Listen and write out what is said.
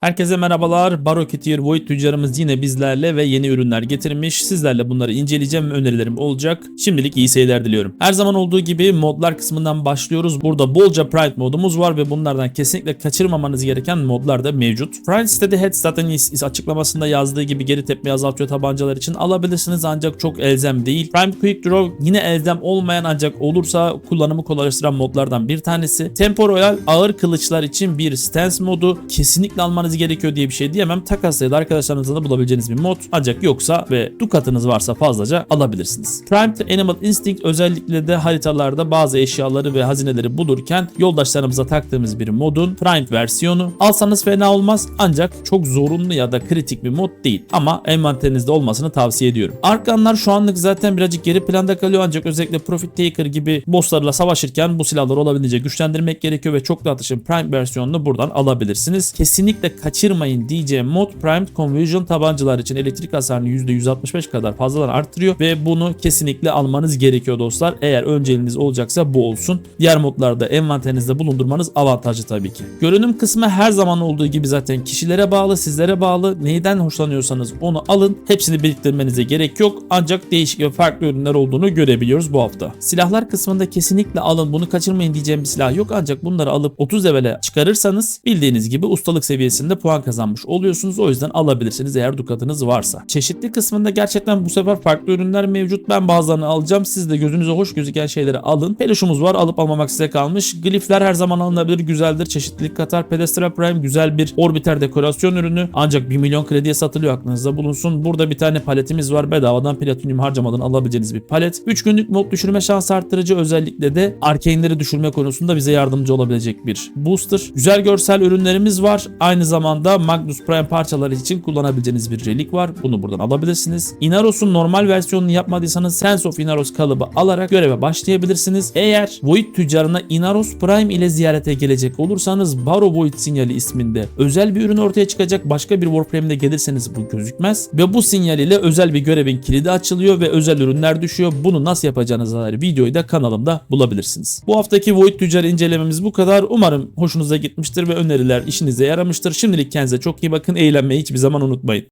Herkese merhabalar. Baroketeer Void tüccarımız yine bizlerle ve yeni ürünler getirmiş. Sizlerle bunları inceleyeceğim ve önerilerim olacak. Şimdilik iyi seyirler diliyorum. Her zaman olduğu gibi modlar kısmından başlıyoruz. Burada bolca Pride modumuz var ve bunlardan kesinlikle kaçırmamanız gereken modlar da mevcut. Pride sitede Head zaten açıklamasında yazdığı gibi geri tepmeyi azaltıyor tabancalar için alabilirsiniz ancak çok elzem değil. Prime Quick Draw yine elzem olmayan ancak olursa kullanımı kolaylaştıran modlardan bir tanesi. Tempo Royal ağır kılıçlar için bir stance modu kesinlikle almanız gerekiyor diye bir şey diyemem. Takas ya da arkadaşlarınızla da bulabileceğiniz bir mod. Ancak yoksa ve dukatınız varsa fazlaca alabilirsiniz. Primed Animal Instinct özellikle de haritalarda bazı eşyaları ve hazineleri bulurken yoldaşlarımıza taktığımız bir modun Primed versiyonu. Alsanız fena olmaz ancak çok zorunlu ya da kritik bir mod değil. Ama envanterinizde olmasını tavsiye ediyorum. Arkanlar şu anlık zaten birazcık geri planda kalıyor ancak özellikle Profit Taker gibi bosslarla savaşırken bu silahları olabildiğince güçlendirmek gerekiyor ve çok da atışın Prime versiyonunu buradan alabilirsiniz. Kesinlikle kaçırmayın diyeceğim mod Primed Conversion tabancalar için elektrik hasarını %165 kadar fazladan arttırıyor ve bunu kesinlikle almanız gerekiyor dostlar. Eğer önceliğiniz olacaksa bu olsun. Diğer modlarda envanterinizde bulundurmanız avantajlı tabii ki. Görünüm kısmı her zaman olduğu gibi zaten kişilere bağlı, sizlere bağlı. Neyden hoşlanıyorsanız onu alın. Hepsini biriktirmenize gerek yok. Ancak değişik ve farklı ürünler olduğunu görebiliyoruz bu hafta. Silahlar kısmında kesinlikle alın. Bunu kaçırmayın diyeceğim bir silah yok. Ancak bunları alıp 30 levele çıkarırsanız bildiğiniz gibi ustalık seviyesinde puan kazanmış oluyorsunuz. O yüzden alabilirsiniz eğer dukatınız varsa. Çeşitli kısmında gerçekten bu sefer farklı ürünler mevcut. Ben bazılarını alacağım. Siz de gözünüze hoş gözüken şeyleri alın. Peluşumuz var. Alıp almamak size kalmış. Glifler her zaman alınabilir. Güzeldir. Çeşitlilik katar. Pedestal Prime güzel bir orbiter dekorasyon ürünü. Ancak 1 milyon krediye satılıyor aklınızda bulunsun. Burada bir tane paletimiz var. Bedavadan platinyum harcamadan alabileceğiniz bir palet. 3 günlük mod düşürme şans arttırıcı özellikle de arcane'leri düşürme konusunda bize yardımcı olabilecek bir booster. Güzel görsel ürünlerimiz var. Aynı zamanda Magnus Prime parçaları için kullanabileceğiniz bir relik var. Bunu buradan alabilirsiniz. Inaros'un normal versiyonunu yapmadıysanız Sense of Inaros kalıbı alarak göreve başlayabilirsiniz. Eğer Void tüccarına Inaros Prime ile ziyarete gelecek olursanız Baro Void sinyali isminde özel bir ürün ortaya çıkacak. Başka bir Warframe'de gelirseniz bu gözükmez. Ve bu sinyal ile özel bir görevin kilidi açılıyor ve özel ürünler düşüyor. Bunu nasıl yapacağınıza dair videoyu da kanalımda bulabilirsiniz. Bu haftaki Void tüccar incelememiz bu kadar. Umarım hoşunuza gitmiştir ve öneriler işinize yaramıştır. Şimdilik kendinize çok iyi bakın. Eğlenmeyi hiçbir zaman unutmayın.